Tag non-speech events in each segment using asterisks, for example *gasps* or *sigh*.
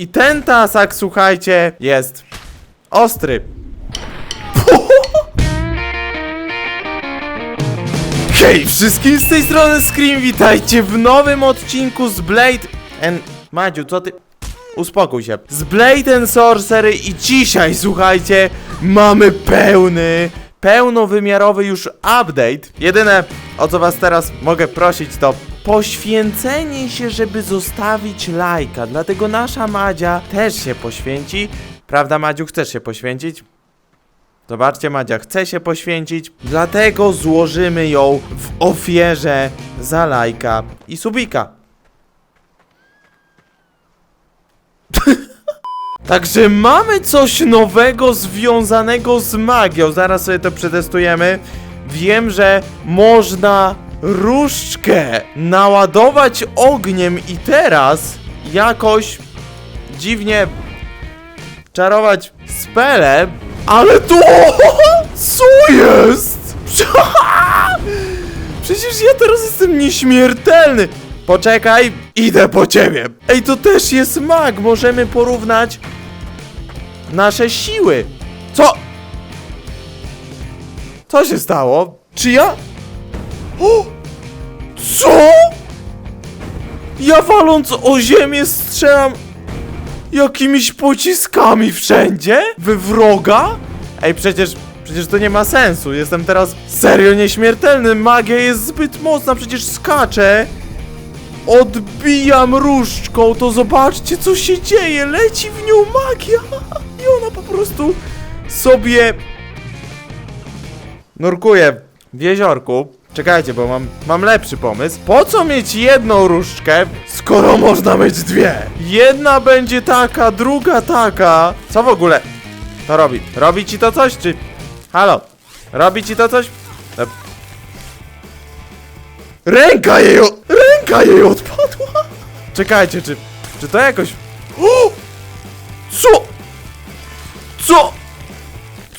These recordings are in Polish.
I ten tasak, słuchajcie, jest ostry. *laughs* Hej wszystkim z tej strony Scream, witajcie w nowym odcinku z Blade and... Madziu, co ty... Uspokój się. Z Blade and Sorcery i dzisiaj, słuchajcie, mamy pełny, pełnowymiarowy już update. Jedyne, o co was teraz mogę prosić, to poświęcenie się, żeby zostawić lajka. Dlatego nasza Madzia też się poświęci. Prawda, Madziu, chcesz się poświęcić? Zobaczcie, Madzia chce się poświęcić, dlatego złożymy ją w ofierze za lajka i subika. *laughs* Także mamy coś nowego związanego z magią. Zaraz sobie to przetestujemy. Wiem, że można różdżkę naładować ogniem i teraz jakoś dziwnie czarować spele, ale to *laughs* co jest? *laughs* Przecież ja teraz jestem nieśmiertelny. Poczekaj, idę po ciebie. Ej, to też jest mag. Możemy porównać nasze siły. Co? Co się stało? Czy ja? *gasps* O! Co? Ja waląc o ziemię strzelam jakimiś pociskami wszędzie? Wy wroga? Ej, przecież, przecież to nie ma sensu. Jestem teraz serio nieśmiertelny. Magia jest zbyt mocna, przecież skaczę. Odbijam różdżką, to zobaczcie co się dzieje. Leci w nią magia. I ona po prostu sobie nurkuje w jeziorku. Czekajcie, bo mam, mam lepszy pomysł. Po co mieć jedną różdżkę, skoro można mieć dwie? Jedna będzie taka, druga taka. Co w ogóle to robi? Robi ci to coś, czy... Halo? Robi ci to coś? E... Ręka jej... o- Ręka jej odpadła! Czekajcie, czy... Czy to jakoś... O! Co? Co?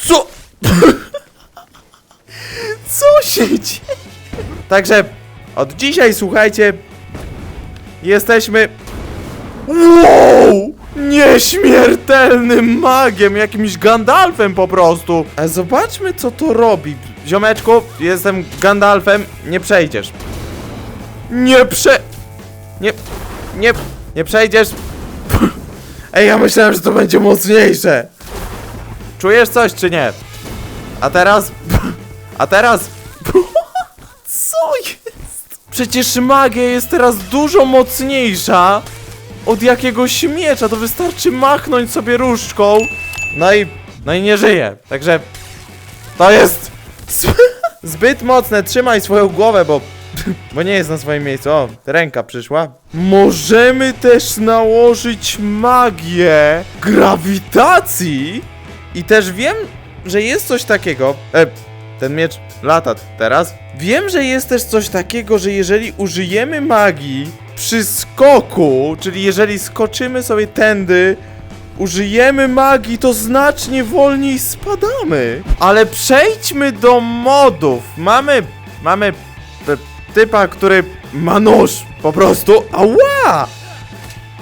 Co? *laughs* Co się dzieje? Także od dzisiaj słuchajcie, jesteśmy. Wow! Nieśmiertelnym magiem, jakimś Gandalfem po prostu. A zobaczmy co to robi. Ziomeczku, jestem Gandalfem, nie przejdziesz. Nie prze... Nie... Nie... Nie przejdziesz. *laughs* Ej, ja myślałem, że to będzie mocniejsze. Czujesz coś czy nie? A teraz... *laughs* A teraz... Przecież magia jest teraz dużo mocniejsza od jakiegoś miecza. To wystarczy machnąć sobie różdżką. No i... No i nie żyje. Także... To jest... *laughs* Zbyt mocne. Trzymaj swoją głowę, bo... *laughs* Bo nie jest na swoim miejscu. O, ręka przyszła. Możemy też nałożyć magię grawitacji. I też wiem, że jest coś takiego. E, ten miecz lata teraz. Wiem, że jest też coś takiego, że jeżeli użyjemy magii przy skoku, czyli jeżeli skoczymy sobie tędy, użyjemy magii, to znacznie wolniej spadamy. Ale przejdźmy do modów. Mamy, mamy typa, który ma nóż, po prostu. Ała!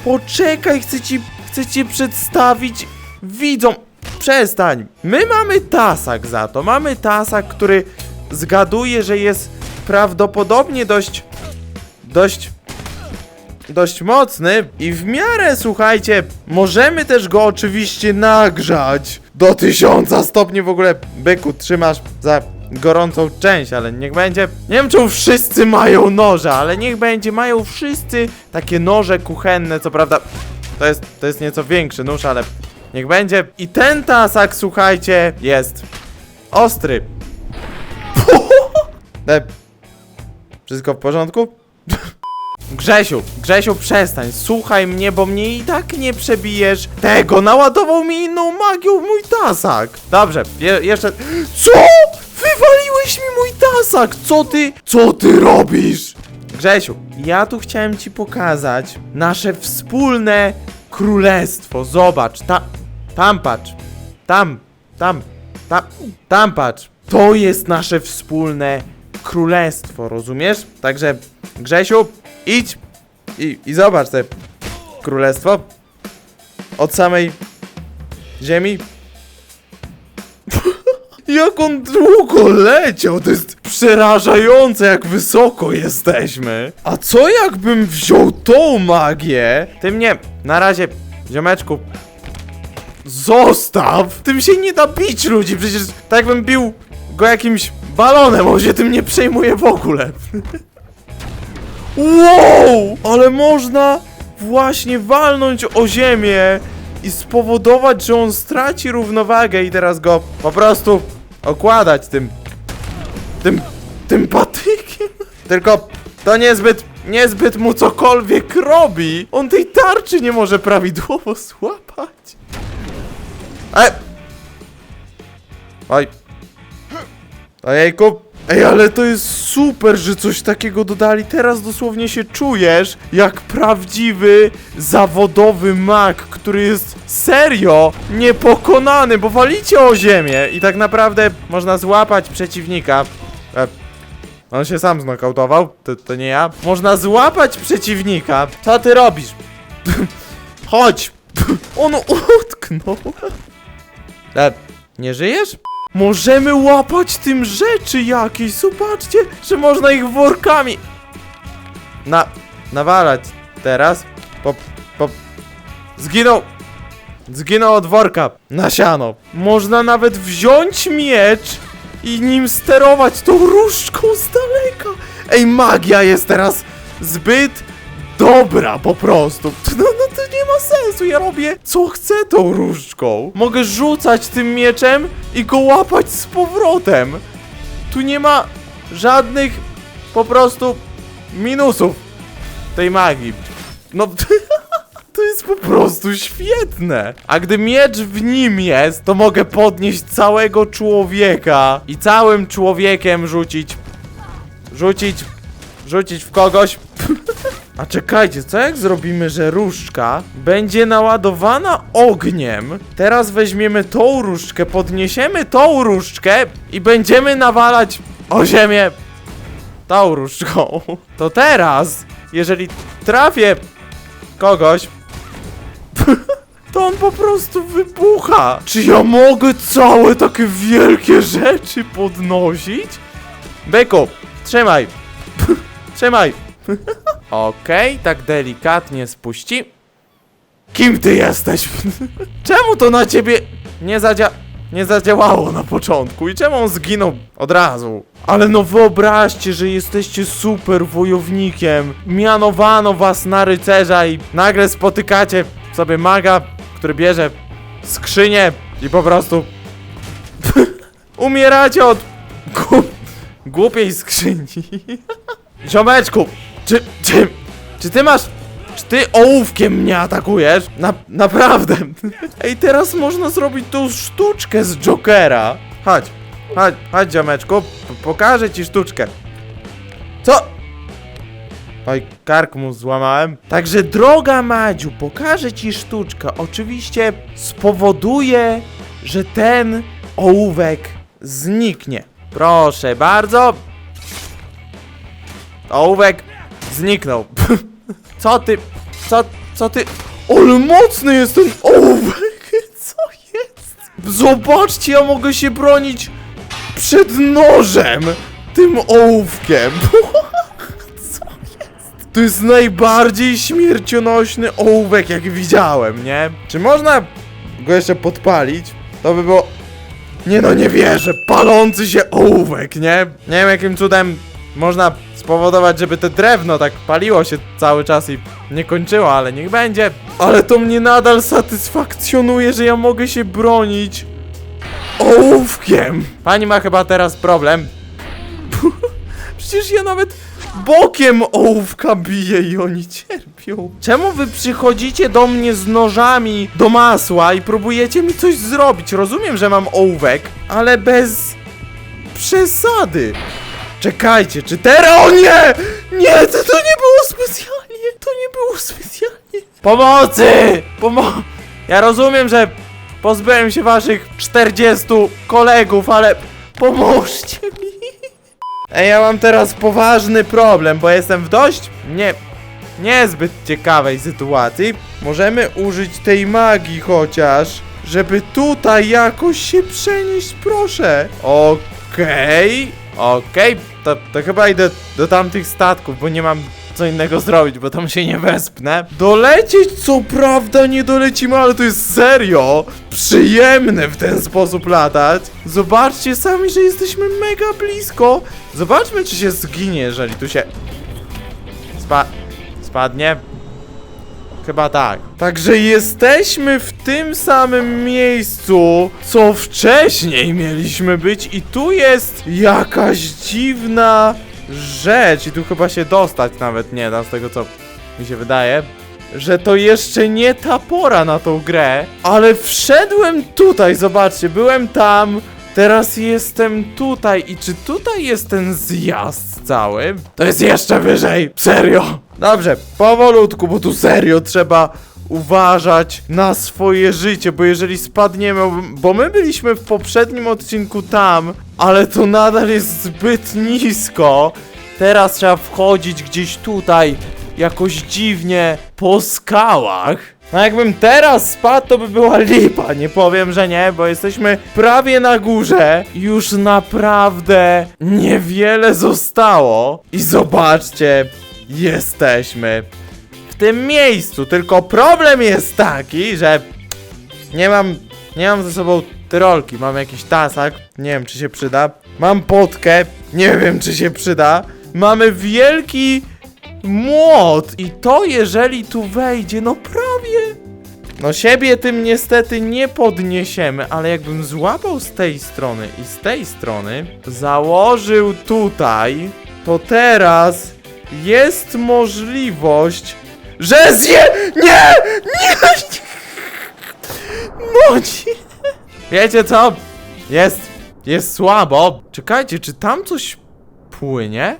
Poczekaj, chcę ci, chcę ci przedstawić widzom. Przestań. My mamy tasak za to. Mamy tasak, który zgaduje, że jest prawdopodobnie dość. dość. dość mocny i w miarę, słuchajcie, możemy też go oczywiście nagrzać do tysiąca stopni w ogóle. Byku, trzymasz za gorącą część, ale niech będzie. Nie wiem, wszyscy mają noże, ale niech będzie. Mają wszyscy takie noże kuchenne, co prawda. To jest, to jest nieco większy nóż, ale Niech będzie. I ten tasak, słuchajcie, jest ostry. Wszystko w porządku? Grzesiu, Grzesiu, przestań, słuchaj mnie, bo mnie i tak nie przebijesz tego. Naładował mi inną magią mój tasak. Dobrze, je jeszcze... Co? Wywaliłeś mi mój tasak! Co ty... Co ty robisz? Grzesiu, ja tu chciałem ci pokazać nasze wspólne królestwo. Zobacz, ta, tam patrz. Tam, tam, tam, tam patrz. To jest nasze wspólne królestwo, rozumiesz? Także, Grzesiu, idź i, i zobacz te królestwo. od samej ziemi. *laughs* Jak on długo leciał, to jest przerażające, jak wysoko jesteśmy. A co jakbym wziął tą magię? Ty mnie, na razie, ziomeczku, zostaw! Tym się nie da bić ludzi, przecież tak jakbym bił go jakimś balonem, on się tym nie przejmuje w ogóle. Wow! Ale można właśnie walnąć o ziemię i spowodować, że on straci równowagę i teraz go po prostu okładać tym tym tym patykiem. Tylko to niezbyt niezbyt mu cokolwiek robi. On tej tarczy nie może prawidłowo *laughs* złapać. E! Oj. Ojejku. Ej, ale to jest super, że coś takiego dodali. Teraz dosłownie się czujesz jak prawdziwy, zawodowy mag, który jest serio niepokonany, bo walicie o ziemię i tak naprawdę można złapać przeciwnika. E, on się sam znokautował, to, to nie ja. Można złapać przeciwnika. Co ty robisz? *laughs* Chodź! *laughs* On utknął. E, nie żyjesz? Możemy łapać tym rzeczy jakieś. Zobaczcie, że można ich workami. Na. nawalać teraz. Po. po. Zginął. Zginął od worka. Na siano. Można nawet wziąć miecz i nim sterować tą różdżką z daleka. Ej, magia jest teraz zbyt dobra po prostu. No, no to nie ma sensu, ja robię co chcę tą różdżką. Mogę rzucać tym mieczem i go łapać z powrotem. Tu nie ma żadnych po prostu minusów tej magii. No *laughs* to jest po prostu świetne. A gdy miecz w nim jest, to mogę podnieść całego człowieka i całym człowiekiem rzucić rzucić rzucić w kogoś. A czekajcie, co jak zrobimy, że różdżka będzie naładowana ogniem? Teraz weźmiemy tą różdżkę, podniesiemy tą różdżkę i będziemy nawalać o ziemię tą różdżką. To teraz, jeżeli trafię kogoś, *laughs* to on po prostu wybucha. Czy ja mogę całe takie wielkie rzeczy podnosić? Beko, trzymaj. *laughs* Trzymaj. *laughs* Okej, tak delikatnie spuści. Kim ty jesteś? *laughs* czemu to na ciebie nie zadzia... Nie zadziałało na początku i czemu on zginął od razu? Ale no wyobraźcie, że jesteście super wojownikiem. Mianowano was na rycerza i nagle spotykacie sobie maga, który bierze skrzynię i po prostu *laughs* umieracie od głupiej skrzyni. *laughs* Ziomeczku, czy, czy, czy ty masz, czy ty ołówkiem mnie atakujesz? Na, naprawdę. *laughs* Ej, teraz można zrobić tą sztuczkę z Jokera. Chodź, chodź, chodź ziomeczku, pokażę ci sztuczkę. Co? Oj, kark mu złamałem. Także droga Madziu, pokażę ci sztuczkę. Oczywiście spowoduje, że ten ołówek zniknie. Proszę bardzo. Ołówek zniknął. *laughs* Co ty? Co, co ty? Ale mocny jest ten ołówek! *laughs* Co jest? Zobaczcie, ja mogę się bronić przed nożem tym ołówkiem. *laughs* Co jest? To jest najbardziej śmiercionośny ołówek, jak widziałem, nie? Czy można go jeszcze podpalić? To by było... Nie no, nie wierzę, palący się ołówek, nie? Nie wiem jakim cudem można spowodować, żeby to drewno tak paliło się cały czas i nie kończyło, ale niech będzie. Ale to mnie nadal satysfakcjonuje, że ja mogę się bronić ołówkiem. Pani ma chyba teraz problem. *laughs* Przecież ja nawet bokiem ołówka biję i oni cierpią. Czemu wy przychodzicie do mnie z nożami do masła i próbujecie mi coś zrobić? Rozumiem, że mam ołówek, ale bez przesady. Czekajcie, czy teraz... O nie! Nie, to, to nie było specjalnie! To nie było specjalnie! Pomocy! Pomo... Ja rozumiem, że pozbyłem się waszych 40 kolegów, ale pomóżcie mi! Ej, ja mam teraz poważny problem, bo jestem w dość... Nie... niezbyt ciekawej sytuacji. Możemy użyć tej magii chociaż, żeby tutaj jakoś się przenieść, proszę. Okej, okej, to, to chyba idę do tamtych statków, bo nie mam co innego zrobić, bo tam się nie wespnę. Dolecieć co prawda nie dolecimy, ale to jest serio przyjemne w ten sposób latać. Zobaczcie sami, że jesteśmy mega blisko. Zobaczmy, czy się zginie, jeżeli tu się... Spa... Spadnie? Chyba tak. Także jesteśmy w tym samym miejscu, co wcześniej mieliśmy być i tu jest jakaś dziwna rzecz i tu chyba się dostać nawet nie da z tego co mi się wydaje. Że to jeszcze nie ta pora na tą grę, ale wszedłem tutaj, zobaczcie, byłem tam, teraz jestem tutaj i czy tutaj jest ten zjazd cały? To jest jeszcze wyżej, serio! Dobrze, powolutku, bo tu serio trzeba uważać na swoje życie, bo jeżeli spadniemy, bo my byliśmy w poprzednim odcinku tam, ale to nadal jest zbyt nisko. Teraz trzeba wchodzić gdzieś tutaj, jakoś dziwnie, po skałach. No jakbym teraz spadł, to by była lipa, nie powiem, że nie, bo jesteśmy prawie na górze. Już naprawdę niewiele zostało. I zobaczcie, jesteśmy w tym miejscu, tylko problem jest taki, że nie mam, nie mam ze sobą tyrolki, mam jakiś tasak, nie wiem czy się przyda, mam potkę, nie wiem czy się przyda, mamy wielki młot i to jeżeli tu wejdzie, no prawie, no siebie tym niestety nie podniesiemy, ale jakbym złapał z tej strony i z tej strony, założył tutaj, to teraz jest możliwość, że zje... Nie! Nie! *laughs* No nie! Wiecie co? Jest, jest słabo. Czekajcie, czy tam coś płynie?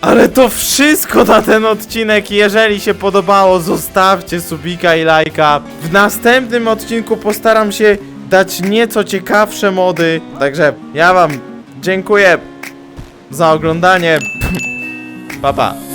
Ale to wszystko na ten odcinek. Jeżeli się podobało, zostawcie subika i lajka. W następnym odcinku postaram się dać nieco ciekawsze mody. Także ja wam dziękuję za oglądanie. 爸爸。